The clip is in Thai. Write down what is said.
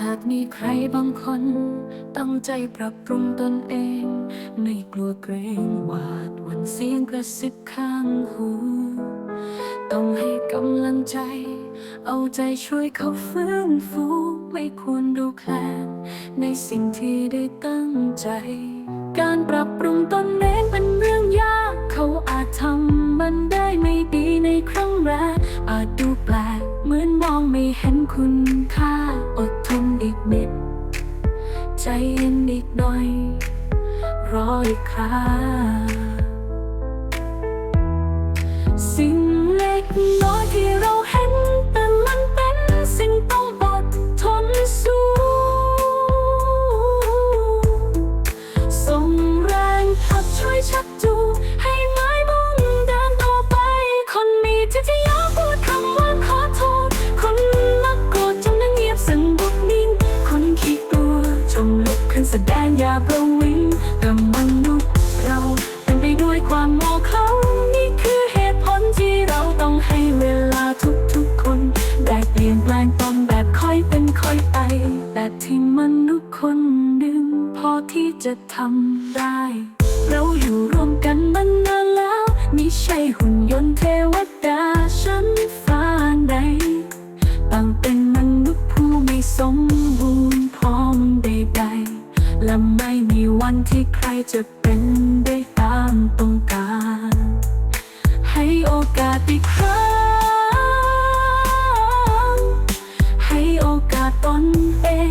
หากมีใครบางคน ตั้งใจปรับปรุงตนเอง ไม่กลัวเกรงหวาดหวันเสียงกระซิบข้างหู ต้องให้กำลังใจ เอาใจช่วยเขาฟื้นฟู ไม่ควรดูแคลนในสิ่งที่ได้ตั้งใจ การปรับปรุงตนเองเป็นเรื่องยาก เขาอาจทำมันได้ไม่ดีในครั้งแรก อาจดูแปลกเหมือนมองไม่เห็นคุณค่า อดทนอีกนิด ใจเย็นอีกหน่อย รออีกคราสิ่ง อย่าประวิงกับมนุษย์เราเต็มไปด้วยความโง่เขลานี่คือเหตุผลที่เราต้องให้เวลาทุกๆคน ได้เปลี่ยนแปลงตนแบบค่อยเป็นค่อยไป แต่ที่มนุษย์คนหนึ่งพอที่จะทำได้ ที่ใครจะเป็นได้ตามต้องการ ให้โอกาสอีกครั้ง ให้โอกาสตนเอง